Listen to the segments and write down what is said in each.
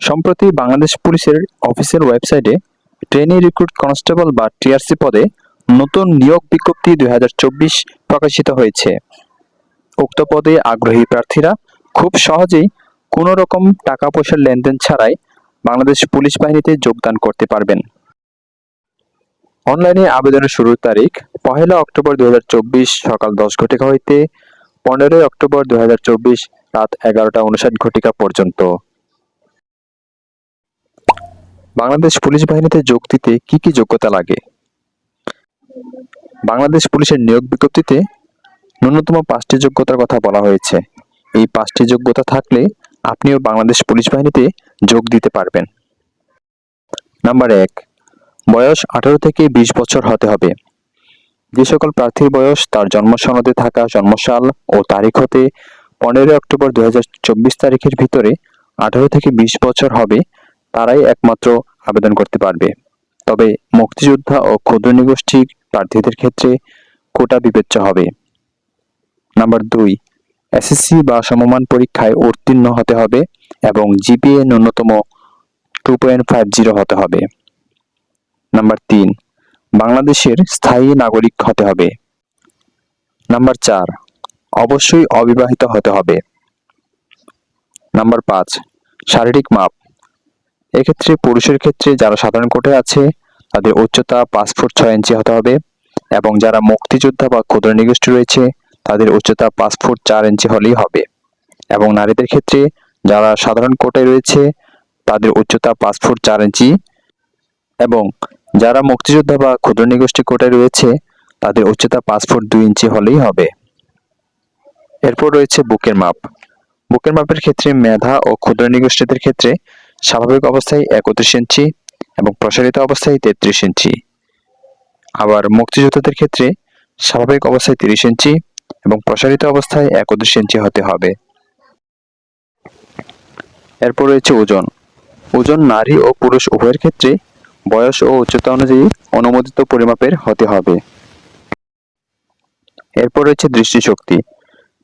সম্প্রতি বাংলাদেশ পুলিশের অফিসের ওয়েবসাইটে ট্রেনি রিক্রুট কনস্টেবল বা টিআরসি পদে নতুন নিয়োগ বিজ্ঞপ্তি দু হাজার চব্বিশ প্রকাশিত হয়েছে। উক্ত পদে আগ্রহী প্রার্থীরা খুব সহজেই কোনো রকম টাকা পয়সার লেনদেন ছাড়াই বাংলাদেশ পুলিশ বাহিনীতে যোগদান করতে পারবেন। অনলাইনে আবেদনের শুরুর তারিখ পহেলা অক্টোবর দুই হাজার চব্বিশ সকাল দশ ঘটিকা হইতে পনেরোই অক্টোবর দুই হাজার চব্বিশ রাত এগারোটা উনষাট ঘটিকা পর্যন্ত। বাংলাদেশ পুলিশ বাহিনীতে যোগ দিতে কি কি যোগ্যতা লাগে? বাংলাদেশ পুলিশের নিয়োগ বিজ্ঞপ্তিতে ন্যূনতম পাঁচটি যোগ্যতার কথা বলা হয়েছে। এই পাঁচটি যোগ্যতা থাকলে আপনিও বাংলাদেশ পুলিশ বাহিনীতে যোগ দিতে পারবেন। নাম্বার এক, বয়স আঠারো থেকে বিশ বছর হতে হবে। যে সকল প্রার্থীর বয়স, তার জন্ম সনদে থাকা জন্মসাল ও তারিখ হতে পনেরোই অক্টোবর দুই হাজার চব্বিশ তারিখের ভিতরে আঠারো থেকে বিশ বছর হবে তারাই একমাত্র আবেদন করতে পারবে। তবে মুক্তিযোদ্ধা ও ক্ষুদ্র নিগোষ্ঠী প্রার্থীদের ক্ষেত্রে কোটা বিবেচ্য হবে। নাম্বার দুই, এসএসসি বা সমমান পরীক্ষায় উত্তীর্ণ হতে হবে এবং জিপিএ ন্যূনতম টু পয়েন্ট ফাইভ জিরো হতে হবে। নাম্বার তিন, বাংলাদেশের স্থায়ী নাগরিক হতে হবে। নাম্বার চার, অবশ্যই অবিবাহিত হতে হবে। নাম্বার পাঁচ, শারীরিক মাপ। এক্ষেত্রে পুরুষের ক্ষেত্রে যারা সাধারণ কোটে আছে, তাদের উচ্চতা পাঁচ ফুট ছয় ইঞ্চি হতে হবে এবং যারা মুক্তিযোদ্ধা বা ক্ষুদ্র নিগোষ্ঠী রয়েছে, তাদের উচ্চতা পাঁচ ফুট চার ইঞ্চি হলেই হবে। এবং নারীদের ক্ষেত্রে যারা সাধারণ কোটায় রয়েছে, তাদের উচ্চতা পাঁচ ফুট চার ইঞ্চি এবং যারা মুক্তিযোদ্ধা বা ক্ষুদ্র নিগোষ্ঠী কোটায় রয়েছে, তাদের উচ্চতা পাঁচ ফুট দুই ইঞ্চি হলেই হবে। এরপর রয়েছে বুকের মাপ। বুকের মাপের ক্ষেত্রে মেধা ও ক্ষুদ্র নিগোষ্ঠীদের ক্ষেত্রে স্বাভাবিক অবস্থায় একত্রিশ ইঞ্চি এবং প্রসারিত অবস্থায় তেত্রিশ ইঞ্চি। আবার মুক্তিযোদ্ধাদের ক্ষেত্রে স্বাভাবিক অবস্থায় তিরিশ ইঞ্চি এবং প্রসারিত অবস্থায় একত্রিশ ইঞ্চি হতে হবে। এরপর রয়েছে ওজন। ওজন নারী ও পুরুষ উভয়ের ক্ষেত্রে বয়স ও উচ্চতা অনুযায়ী অনুমোদিত পরিমাপের হতে হবে। এরপর রয়েছে দৃষ্টিশক্তি।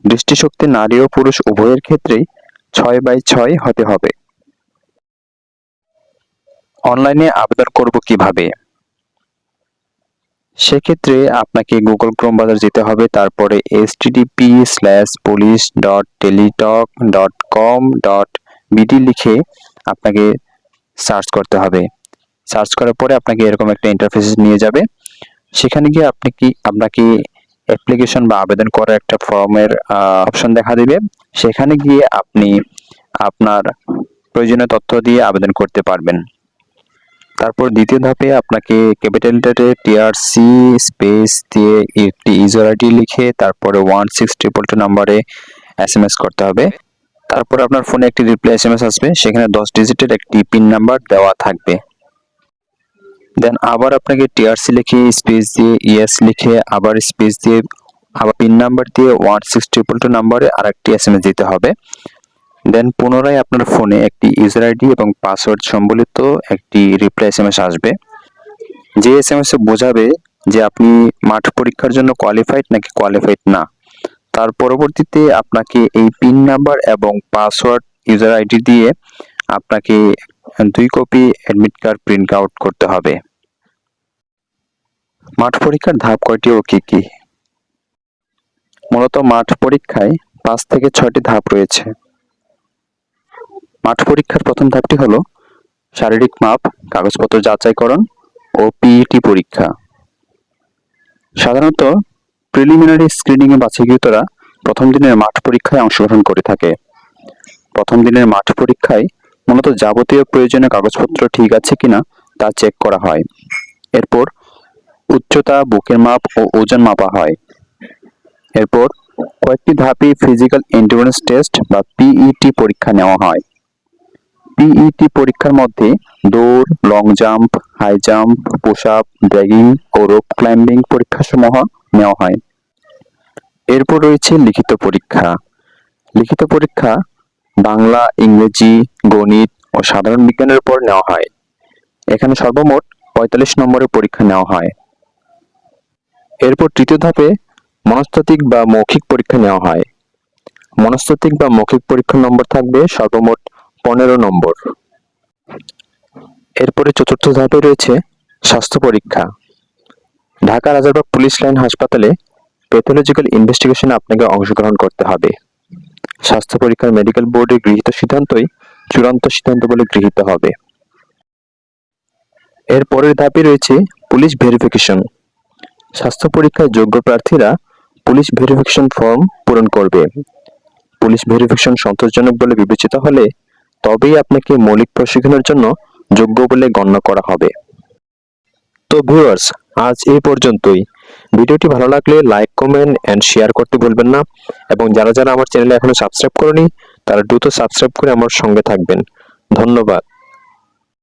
দৃষ্টিশক্তি নারী ও পুরুষ উভয়ের ক্ষেত্রেই ছয় বাই ছয় হতে হবে। অনলাইনে আবেদন করব কীভাবে? সেক্ষেত্রে আপনাকে গুগল ক্রোম বাজার যেতে হবে, তারপরে S TDP slash police dot Teletalk dot com dot BD লিখে আপনাকে সার্চ করতে হবে। সার্চ করার পরে আপনাকে এরকম একটা ইন্টারফেস নিয়ে যাবে। সেখানে গিয়ে আপনি কি, আপনাকে অ্যাপ্লিকেশন বা আবেদন করার একটা ফর্মের অপশন দেখা দিবে। সেখানে গিয়ে আপনি আপনার প্রয়োজনীয় তথ্য দিয়ে আবেদন করতে পারবেন। তারপর দ্বিতীয় ধাপে আপনাকে ক্যাপিটাল লেটারে টিআরসি স্পেস দিয়ে একটি ইউজার আইডি লিখে তারপরে ওয়ান সিক্স ট্রিপল টু নাম্বারে এস এম এস করতে হবে। তারপর আপনার ফোনে একটি রিপ্লাই এস এম এস আসবে, সেখানে দশ ডিজিটের একটি পিন নাম্বার দেওয়া থাকবে। দেন আবার আপনাকে টিআরসি লিখে স্পেস দিয়ে ইএস লিখে আবার স্পেস দিয়ে আবার পিন নাম্বার দিয়ে ওয়ান সিক্স ট্রিপল টু নাম্বারে আরেকটি এস এম এস দিতে হবে। দেন পুনরায় আপনার ফোনে একটি ইউজার আইডি এবং পাসওয়ার্ড সম্বলিত একটি রিপ্লাই এস এম এস আসবে। যে এস এম বোঝাবে যে আপনি মাঠ পরীক্ষার জন্য কোয়ালিফাইড নাকি কোয়ালিফাইড না। তার পরবর্তীতে আপনাকে এই পিন নাম্বার এবং পাসওয়ার্ড ইউজার আইডি দিয়ে আপনাকে দুই copy admit card print out করতে হবে। মাঠ পরীক্ষার ধাপ কয়টি ও কি কি? মূলত মাঠ পরীক্ষায় পাঁচ থেকে ছয়টি ধাপ রয়েছে। মাঠ পরীক্ষার প্রথম ধাপটি হলো শারীরিক মাপ, কাগজপত্র যাচাইকরণ ও পিইটি পরীক্ষা। সাধারণত প্রিলিমিনারি স্ক্রিনিংয়ে বাছাইকৃতরা প্রথম দিনের মাঠ পরীক্ষায় অংশগ্রহণ করে থাকে। প্রথম দিনের মাঠ পরীক্ষায় মূলত যাবতীয় প্রয়োজনীয় কাগজপত্র ঠিক আছে কিনা তা চেক করা হয়। এরপর উচ্চতা, বুকের মাপ ও ওজন মাপা হয়। এরপর কয়েকটি ধাপে ফিজিক্যাল এন্ডুরেন্স টেস্ট বা পিইটি পরীক্ষা নেওয়া হয়। পিইটি পরীক্ষার মধ্যে দৌড় long jump high jump push up dragging ও রোপ ক্লাইম্বিং পরীক্ষাসমূহ নেওয়া হয়। এরপর রয়েছে লিখিত পরীক্ষা। লিখিত পরীক্ষা বাংলা, ইংরেজি, গণিত ও সাধারণ বিজ্ঞানের উপর নেওয়া হয়। এখানে সর্বমোট পঁয়তাল্লিশ নম্বরের পরীক্ষা নেওয়া হয়। এরপর তৃতীয় ধাপে মনস্তাত্ত্বিক বা মৌখিক পরীক্ষা নেওয়া হয়। মনস্তাত্ত্বিক বা মৌখিক পরীক্ষার নম্বর থাকবে সর্বমোট পনেরো নম্বর। এরপরে চতুর্থ ধাপে রয়েছে স্বাস্থ্য পরীক্ষা। ঢাকা রাজারবাগ পুলিশ লাইন হাসপাতালে প্যাথোলজিক্যাল ইনভেস্টিগেশনে আপনাকে অংশগ্রহণ করতে হবে। স্বাস্থ্য পরীক্ষার মেডিকেল বোর্ডের গৃহীত সিদ্ধান্তই চূড়ান্ত সিদ্ধান্ত বলে গৃহীত হবে। এর পরের ধাপে রয়েছে পুলিশ ভেরিফিকেশন স্বাস্থ্য পরীক্ষায় যোগ্য প্রার্থীরা পুলিশ ভেরিফিকেশন ফর্ম পূরণ করবে। পুলিশ ভেরিফিকেশন সন্তোষজনক বলে বিবেচিত হলে তবেই আপনাকে মৌলিক প্রশিক্ষণের জন্য যোগ্য বলে গণ্য করা হবে। তো ভিউয়ার্স আজ এই পর্যন্তই। ভিডিওটি ভালো লাগলে লাইক কমেন্ট অ্যান্ড শেয়ার করতে ভুলবেন না। এবং যারা যারা আমার চ্যানেলে এখনও সাবস্ক্রাইব করেনি, তারা দ্রুত সাবস্ক্রাইব করে আমার সঙ্গে থাকবেন। ধন্যবাদ।